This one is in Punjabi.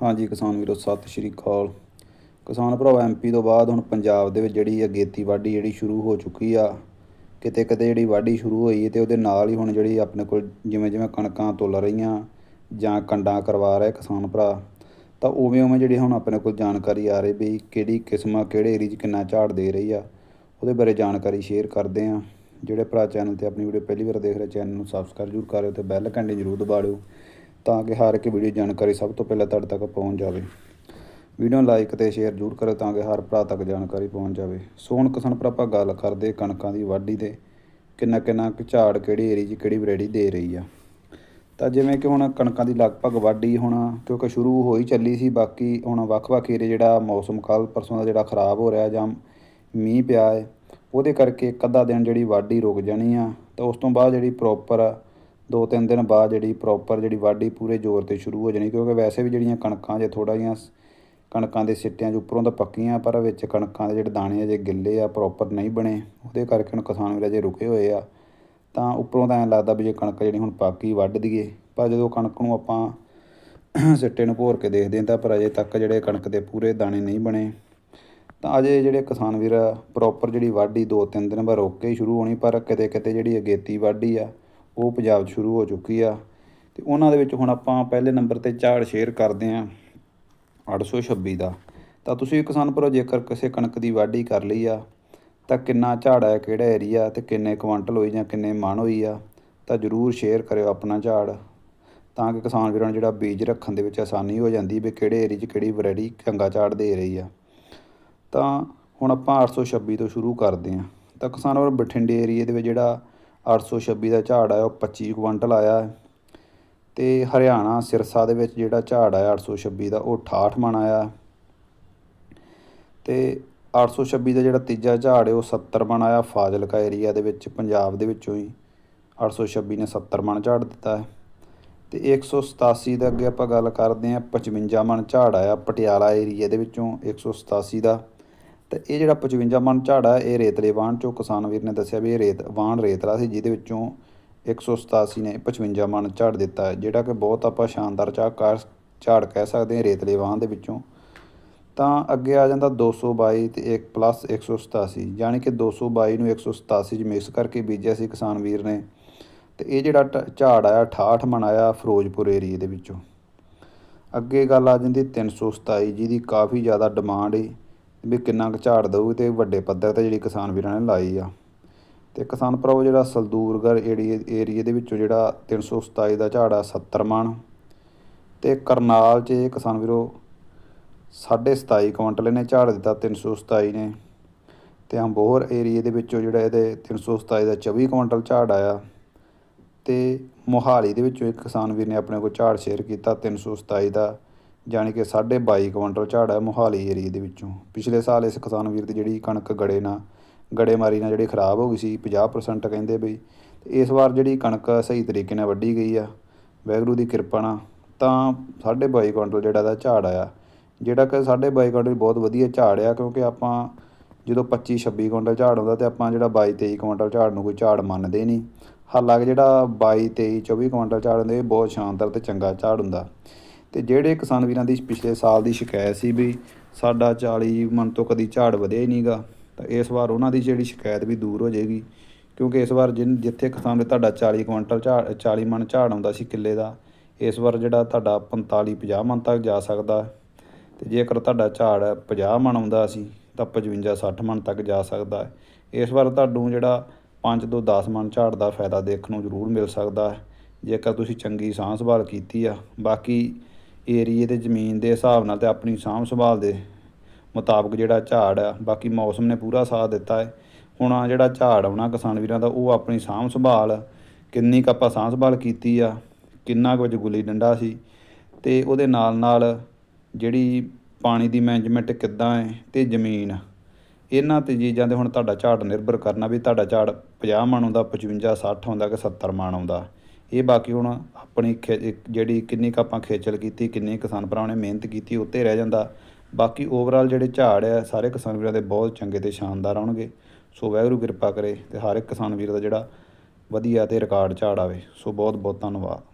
ਹਾਂਜੀ, ਕਿਸਾਨ ਵੀਰੋ, ਸਤਿ ਸ਼੍ਰੀ ਅਕਾਲ। ਕਿਸਾਨ ਭਰਾਵਾ ਐਮਪੀ ਤੋਂ ਬਾਅਦ ਹੁਣ ਪੰਜਾਬ ਦੇ ਵਿੱਚ ਜਿਹੜੀ ਅਗੇਤੀ ਵਾਢੀ ਜਿਹੜੀ ਸ਼ੁਰੂ ਹੋ ਚੁੱਕੀ ਆ, ਕਿਤੇ ਕਿਤੇ ਜਿਹੜੀ ਵਾਢੀ ਸ਼ੁਰੂ ਹੋਈ ਹੈ ਤੇ ਉਹਦੇ ਨਾਲ ਹੀ ਹੁਣ ਜਿਹੜੀ ਆਪਣੇ ਕੋਲ ਜਿਵੇਂ ਜਿਵੇਂ ਕਣਕਾਂ ਤੁਲ ਰਹੀਆਂ ਜਾਂ ਕੰਡਾਂ ਕਰਵਾ ਰਹੇ ਕਿਸਾਨ ਭਰਾ, ਤਾਂ ਉਵੇਂ ਉਵੇਂ ਜਿਹੜੀ ਹੁਣ ਆਪਣੇ ਕੋਲ ਜਾਣਕਾਰੀ ਆ ਰਹੀ ਵੀ ਕਿਹੜੀ ਕਿਸਮ ਆ ਕਿਹੜੇ ਏਰੀਆ 'ਚ ਕਿੰਨਾ ਝਾੜ ਦੇ ਰਹੀ ਆ, ਉਹਦੇ ਬਾਰੇ ਜਾਣਕਾਰੀ ਸ਼ੇਅਰ ਕਰਦੇ ਆ ਜਿਹੜੇ ਭਰਾ ਚੈਨਲ ਤੇ ਆਪਣੀ ਵੀਡੀਓ ਪਹਿਲੀ ਵਾਰ ਦੇਖ ਰਹੇ ਚੈਨਲ ਨੂੰ ਸਬਸਕ੍ਰਾਈਬ ਜ਼ਰੂਰ ਕਰਿਓ ਤੇ ਬੈਲ ਘੰਟੀ ਜ਼ਰੂਰ ਦਬਾ ਲਿਓ ਤਾਂ ਕਿ ਹਰ ਇੱਕ ਵੀਡੀਓ ਜਾਣਕਾਰੀ ਸਭ ਤੋਂ ਪਹਿਲਾਂ ਤੁਹਾਡੇ ਤੱਕ ਪਹੁੰਚ ਜਾਵੇ। ਵੀਡੀਓ ਲਾਈਕ ਤੇ ਸ਼ੇਅਰ ਜ਼ਰੂਰ ਕਰੋ ਤਾਂ ਕਿ ਹਰ ਭਰਾ ਤੱਕ ਜਾਣਕਾਰੀ ਪਹੁੰਚ ਜਾਵੇ। ਸੋ ਹੁਣ ਕਿਸਾਨ ਭਰਾ, ਆਪਾਂ ਗੱਲ ਕਰਦੇ ਕਣਕਾਂ ਦੀ ਵਾਢੀ ਦੇ ਕਿੰਨਾ ਕਿੰਨਾ ਕੁ ਝਾੜ ਕਿਹੜੀ ਏਰੀਆ 'ਚ ਕਿਹੜੀ ਵੈਰਾਈਟੀ ਦੇ ਰਹੀ ਆ। ਤਾਂ ਜਿਵੇਂ ਕਿ ਹੁਣ ਕਣਕਾਂ ਦੀ ਲਗਭਗ ਵਾਢੀ ਹੁਣ ਕਿਉਂਕਿ ਸ਼ੁਰੂ ਹੋਈ ਚੱਲੀ ਸੀ, ਬਾਕੀ ਹੁਣ ਵੱਖ-ਵੱਖ ਏਰੀਆ ਜਿਹੜਾ ਮੌਸਮ ਕੱਲ ਪਰਸੋਂ ਦਾ ਜਿਹੜਾ ਖਰਾਬ ਹੋ ਰਿਹਾ ਜਾਂ ਮੀਂਹ ਪਿਆ ਹੈ ਉਹਦੇ ਕਰਕੇ ਇੱਕ ਅੱਧਾ ਦਿਨ ਜਿਹੜੀ ਵਾਢੀ ਰੁਕ ਜਾਣੀ ਆ। ਤਾਂ ਉਸ ਤੋਂ ਬਾਅਦ ਜਿਹੜੀ ਪ੍ਰੋਪਰ ਦੋ ਤਿੰਨ ਦਿਨ ਬਾਅਦ ਜਿਹੜੀ ਪ੍ਰੋਪਰ ਜਿਹੜੀ ਵਾਢੀ ਪੂਰੇ ਜ਼ੋਰ ਤੇ ਸ਼ੁਰੂ ਹੋ ਜਾਣੀ, ਕਿਉਂਕਿ ਵੈਸੇ ਵੀ ਜਿਹੜੀਆਂ ਕਣਕਾਂ ਜੇ ਥੋੜਾ ਜਿਹੀਆਂ ਕਣਕਾਂ ਦੇ ਸਿੱਟਿਆਂ 'ਚ ਉੱਪਰੋਂ ਤਾਂ ਪੱਕੀਆਂ, ਪਰ ਵਿੱਚ ਕਣਕਾਂ ਦੇ ਜਿਹੜੇ ਦਾਣੇ ਅਜੇ ਗਿੱਲੇ ਆ ਪ੍ਰੋਪਰ ਨਹੀਂ ਬਣੇ, ਉਹਦੇ ਕਰਕੇ ਹੁਣ ਕਿਸਾਨ ਵੀਰ ਅਜੇ ਰੁਕੇ ਹੋਏ ਆ। ਤਾਂ ਉੱਪਰੋਂ ਤਾਂ ਐਂ ਲੱਗਦਾ ਵੀ ਜੇ ਕਣਕ ਜਿਹੜੀ ਹੁਣ ਪੱਕੀ ਵੱਢ ਦਈਏ, ਪਰ ਜਦੋਂ ਕਣਕ ਨੂੰ ਆਪਾਂ ਸਿੱਟੇ ਨੂੰ ਭੋਰ ਕੇ ਦੇਖਦੇ ਹਾਂ ਤਾਂ ਪਰ ਅਜੇ ਤੱਕ ਜਿਹੜੇ ਕਣਕ ਦੇ ਪੂਰੇ ਦਾਣੇ ਨਹੀਂ ਬਣੇ। ਤਾਂ ਅਜੇ ਜਿਹੜੇ ਕਿਸਾਨ ਵੀਰ ਪ੍ਰੋਪਰ ਜਿਹੜੀ ਵਾਢੀ ਦੋ ਤਿੰਨ ਦਿਨ ਬਾਅਦ ਰੁਕ ਕੇ ਹੀ ਸ਼ੁਰੂ ਹੋਣੀ, ਪਰ ਕਿਤੇ ਕਿਤੇ ਜਿਹੜੀ ਅਗੇਤੀ ਵਾਢੀ ਆ ਉਹ ਪੰਜਾਬ 'ਚ ਸ਼ੁਰੂ ਹੋ ਚੁੱਕੀ ਆ। ਤੇ ਉਹਨਾਂ ਦੇ ਵਿੱਚ ਹੁਣ ਆਪਾਂ ਪਹਿਲੇ ਨੰਬਰ ਤੇ ਝਾੜ ਸ਼ੇਅਰ ਕਰਦੇ ਆਂ 826 ਦਾ। ਤਾਂ ਤੁਸੀਂ ਕਿਸਾਨ ਭਰਾ ਜੇਕਰ ਕਿਸੇ ਕਣਕ ਦੀ ਵਾਢੀ ਕਰ ਲਈ ਆ, ਤਾਂ ਕਿੰਨਾ ਝਾੜ ਆ, ਕਿਹੜਾ ਏਰੀਆ ਤੇ ਕਿੰਨੇ ਕੁਆਂਟਲ ਹੋਈ ਜਾਂ ਕਿੰਨੇ ਮਣ ਹੋਈ ਆ, ਤਾਂ ਜਰੂਰ ਸ਼ੇਅਰ ਕਰਿਓ ਆਪਣਾ ਝਾੜ। ਤਾਂ ਕਿ ਕਿਸਾਨ ਵੀਰਾਂ ਨੂੰ ਜਿਹੜਾ ਬੀਜ ਰੱਖਣ ਦੇ ਵਿੱਚ ਆਸਾਨੀ ਹੋ ਜਾਂਦੀ ਵੀ ਕਿਹੜੇ ਏਰੀਆ 'ਚ ਕਿਹੜੀ ਵੈਰਾਈਟੀ ਚੰਗਾ ਝਾੜ ਦੇ ਰਹੀ ਆ। ਤਾਂ ਹੁਣ ਆਪਾਂ 826 ਤੋਂ ਸ਼ੁਰੂ ਕਰਦੇ ਆਂ। ਤਾਂ ਕਿਸਾਨ ਵੀਰ, ਬਠਿੰਡੇ ਏਰੀਏ ਦੇ ਵਿੱਚ ਜਿਹੜਾ 826 ਦਾ ਝਾੜ ਆਇਆ, ਉਹ 25 ਕੁਇੰਟਲ ਆਇਆ ਹੈ। ਤੇ ਹਰਿਆਣਾ, ਸਿਰਸਾ ਦੇ ਵਿੱਚ ਜਿਹੜਾ ਝਾੜ ਆਇਆ 826 ਦਾ, ਉਹ 68 ਮਣ ਆਇਆ ਤੇ 826 ਦਾ ਜਿਹੜਾ ਤੀਜਾ ਝਾੜ ਹੈ, ਉਹ 70 ਮਣ ਆਇਆ ਫਾਜ਼ਿਲਕਾ ਏਰੀਆ ਦੇ ਵਿੱਚ, ਪੰਜਾਬ ਦੇ ਵਿੱਚੋਂ ਹੀ। 826 ਨੇ 70 ਮਣ ਝਾੜ ਦਿੱਤਾ ਹੈ। ਤੇ 187 ਦੇ ਅੱਗੇ ਆਪਾਂ ਗੱਲ ਕਰਦੇ ਹਾਂ 55 ਮਣ ਝਾੜ ਆਇਆ ਪਟਿਆਲਾ ਏਰੀਆ ਦੇ ਵਿੱਚੋਂ 187 ਦਾ। ਤੇ ਇਹ ਜਿਹੜਾ 55 ਮਣ ਝਾੜ ਆ ਇਹ ਰੇਤਲੇ ਵਾਹਣ ਚੋਂ ਕਿਸਾਨ ਵੀਰ ਨੇ ਦੱਸਿਆ ਵੀ ਇਹ ਰੇਤ, ਵਾਹਣ ਰੇਤਲਾ ਸੀ, ਜਿਹਦੇ ਵਿੱਚੋਂ 187 ਨੇ 55 ਮਣ ਝਾੜ ਦਿੱਤਾ ਜਿਹੜਾ ਕਿ ਬਹੁਤ ਆਪਾਂ ਸ਼ਾਨਦਾਰ ਝਾੜ ਝਾੜ ਕਹਿ ਸਕਦੇ ਹਾਂ ਰੇਤਲੇ ਵਾਹਣ ਦੇ ਵਿੱਚੋਂ। ਤਾਂ ਅੱਗੇ ਆ ਜਾਂਦਾ 222 ਤੇ 1 ਪਲੱਸ 187 ਯਾਨੀ ਕਿ 222 ਨੂੰ 187 ਚ ਮਿਕਸ ਕਰਕੇ ਬੀਜਿਆ ਸੀ ਕਿਸਾਨ ਵੀਰ ਨੇ। ਤੇ ਇਹ ਜਿਹੜਾ ਟ- ਝਾੜ ਆਇਆ 68 ਮਣ ਆਇਆ ਫਿਰੋਜ਼ਪੁਰ ਏਰੀਏ ਦੇ ਵਿੱਚੋਂ। ਅੱਗੇ ਗੱਲ ਆ ਜਾਂਦੀ 327 ਜਿਹਦੀ ਕਾਫੀ ਜ਼ਿਆਦਾ ਡਿਮਾਂਡ ਹੈ ਵੀ ਕਿੰਨਾ ਕੁ ਝਾੜ ਦਊ ਤੇ ਵੱਡੇ ਪੱਧਰ ਤੇ ਜਿਹੜੀ ਕਿਸਾਨ ਵੀਰਾਂ ਨੇ ਲਾਈ ਆ। ਤੇ ਕਿਸਾਨ ਭਰਾਵੋ, ਜਿਹੜਾ ਸਲਦੂਰਗੜ ਏਰੀਏ ਏਰੀਏ ਦੇ ਵਿੱਚੋਂ ਜਿਹੜਾ 327 ਦਾ ਝਾੜ ਆ 70 ਮਣ। ਤੇ ਕਰਨਾਲ 'ਚ ਇਹ ਕਿਸਾਨ ਵੀਰੋ 27.5 ਕੁਇੰਟਲ ਇਹਨੇ ਝਾੜ ਦਿੱਤਾ 327 ਨੇ। ਤੇ ਅੰਬੋਹਰ ਏਰੀਏ ਦੇ ਵਿੱਚੋਂ ਜਿਹੜਾ ਇਹਦੇ 327 ਦਾ 24 ਕੁਇੰਟਲ ਝਾੜ ਆਇਆ। ਤੇ ਮੋਹਾਲੀ ਦੇ ਵਿੱਚੋਂ ਇੱਕ ਕਿਸਾਨ ਵੀਰ ਨੇ ਆਪਣੇ ਕੋਲ ਝਾੜ ਸ਼ੇਅਰ ਕੀਤਾ 327 ਦਾ। ਜਾਣੀ ਕਿ 22.5 ਕੁਇੰਟਲ ਝਾੜ ਹੈ ਮੋਹਾਲੀ ਏਰੀਏ ਦੇ ਵਿੱਚੋਂ। ਪਿਛਲੇ ਸਾਲ ਇਸ ਕਿਸਾਨ ਵੀਰ ਦੀ ਜਿਹੜੀ ਕਣਕ ਗੜੇ ਨਾਲ ਗੜੇਮਾਰੀ ਨਾਲ ਜਿਹੜੀ ਖਰਾਬ ਹੋ ਗਈ ਸੀ 50% ਕਹਿੰਦੇ ਬਈ। ਤੇ ਇਸ ਵਾਰ ਜਿਹੜੀ ਕਣਕ ਸਹੀ ਤਰੀਕੇ ਨਾਲ ਵੱਢੀ ਗਈ ਆ ਵੈਗਰੂ ਦੀ ਕਿਰਪਾ ਨਾਲ, ਤਾਂ 22.5 ਕੁਇੰਟਲ ਜਿਹੜਾ ਦਾ ਝਾੜ ਆਇਆ। ਜਿਹੜਾ ਕਿ 22.5 ਕੁਇੰਟਲ ਬਹੁਤ ਵਧੀਆ ਝਾੜ ਆ, ਕਿਉਂਕਿ ਆਪਾਂ ਜਦੋਂ 25 26 ਕੁਇੰਟਲ ਝਾੜ ਹੁੰਦਾ ਤੇ ਆਪਾਂ ਜਿਹੜਾ 22 23 ਕੁਇੰਟਲ ਝਾੜ ਨੂੰ ਕੋਈ ਝਾੜ ਮੰਨਦੇ ਨਹੀਂ। ਹਾਲਾਂਕਿ ਜਿਹੜਾ 22 23 24 ਕੁਇੰਟਲ ਝਾੜ ਹੁੰਦੇ, ਇਹ ਬਹੁਤ ਸ਼ਾਨਦਾਰ ਤੇ ਚੰਗਾ ਝਾੜ ਹੁੰਦਾ। ਤੇ ਜਿਹੜੇ ਕਿਸਾਨ ਵੀਰਾਂ ਦੀ ਪਿਛਲੇ ਸਾਲ ਦੀ ਸ਼ਿਕਾਇਤ ਸੀ ਵੀ ਸਾਡਾ 40 ਮਨ ਤੋਂ ਕਦੀ ਝਾੜ ਵਧਿਆ ਹੀ ਨਹੀਂਗਾ ਤਾਂ ਇਸ ਵਾਰ ਉਹਨਾਂ ਦੀ ਜਿਹੜੀ ਸ਼ਿਕਾਇਤ ਵੀ ਦੂਰ ਹੋ ਜਾਏਗੀ, ਕਿਉਂਕਿ ਇਸ ਵਾਰ ਜਿਨ ਜਿੱਥੇ ਕਿਸਾਨ ਦੇ ਤੁਹਾਡਾ 40 ਕੁਇੰਟਲ ਝਾੜ 40 ਮਣ ਝਾੜ ਆਉਂਦਾ ਸੀ ਕਿੱਲੇ ਦਾ, ਇਸ ਵਾਰ ਜਿਹੜਾ ਤੁਹਾਡਾ 45 50 ਮਣ ਤੱਕ ਜਾ ਸਕਦਾ, ਤੇ ਜੇਕਰ ਤੁਹਾਡਾ ਝਾੜ 50 ਮਣ ਆਉਂਦਾ ਸੀ, ਤਾਂ 55 60 ਮਣ ਤੱਕ ਜਾ ਸਕਦਾ। ਹੈ ਇਸ ਵਾਰ ਤੁਹਾਨੂੰ ਜਿਹੜਾ 5 ਤੋਂ 10 ਮਣ ਝਾੜ ਦਾ ਫਾਇਦਾ ਦੇਖਣ ਨੂੰ ਜ਼ਰੂਰ ਮਿਲ ਸਕਦਾ। ਹੈ ਜੇਕਰ ਤੁਸੀਂ ਚੰਗੀ ਸਾਂਭ ਸੰਭਾਲ ਕੀਤੀ ਆ, ਬਾਕੀ ਏਰੀਏ ਤੇ ਜ਼ਮੀਨ ਦੇ ਹਿਸਾਬ ਨਾਲ ਤੇ ਆਪਣੀ ਸਾਂਭ ਸੰਭਾਲ ਦੇ ਮੁਤਾਬਕ ਜਿਹੜਾ ਝਾੜ ਆ, ਬਾਕੀ ਮੌਸਮ ਨੇ ਪੂਰਾ ਸਾਥ ਦਿੱਤਾ ਹੈ। ਹੁਣ ਆ ਜਿਹੜਾ ਝਾੜ ਆਉਣਾ ਕਿਸਾਨ ਵੀਰਾਂ ਦਾ, ਉਹ ਆਪਣੀ ਸਾਂਭ ਸੰਭਾਲ, ਕਿੰਨੀ ਕੁ ਆਪਾਂ ਸਾਂਭ ਸੰਭਾਲ ਕੀਤੀ ਆ, ਕਿੰਨਾ ਕੁ ਗੁੱਲੀ ਡੰਡਾ ਸੀ ਤੇ ਉਹਦੇ ਨਾਲ ਨਾਲ ਜਿਹੜੀ ਪਾਣੀ ਦੀ ਮੈਨੇਜਮੈਂਟ ਕਿੱਦਾਂ ਹੈ ਤੇ ਜ਼ਮੀਨ, ਇਹਨਾਂ ਤੇ ਚੀਜ਼ਾਂ ਤੇ ਹੁਣ ਤੁਹਾਡਾ ਝਾੜ ਨਿਰਭਰ ਕਰਨਾ ਵੀ ਤੁਹਾਡਾ ਝਾੜ 50 ਮਣ ਆਉਂਦਾ 55 60 ਆਉਂਦਾ ਕਿ 70 ਮਣ ਆਉਂਦਾ। ਇਹ ਬਾਕੀ ਹੁਣ ਆਪਣੀ ਖੇ- ਜਿਹੜੀ ਕਿੰਨੀ ਕੁ ਆਪਾਂ ਖੇਚਲ ਕੀਤੀ, ਕਿੰਨੀ ਕਿਸਾਨ ਭਰਾਵਾਂ ਨੇ ਮਿਹਨਤ ਕੀਤੀ ਉੱਤੇ ਰਹਿ ਜਾਂਦਾ। ਬਾਕੀ ਓਵਰਆਲ ਜਿਹੜੇ ਝਾੜ ਆ, ਸਾਰੇ ਕਿਸਾਨ ਵੀਰਾਂ ਦੇ ਬਹੁਤ ਚੰਗੇ ਤੇ ਸ਼ਾਨਦਾਰ ਆਉਣਗੇ। ਸੋ ਵਾਹਿਗੁਰੂ ਕਿਰਪਾ ਕਰੇ ਤੇ ਹਰ ਇੱਕ ਕਿਸਾਨ ਵੀਰ ਦਾ ਜਿਹੜਾ ਵਧੀਆ ਤੇ ਰਿਕਾਰਡ ਝਾੜ ਆਵੇ। ਸੋ ਬਹੁਤ ਬਹੁਤ ਧੰਨਵਾਦ।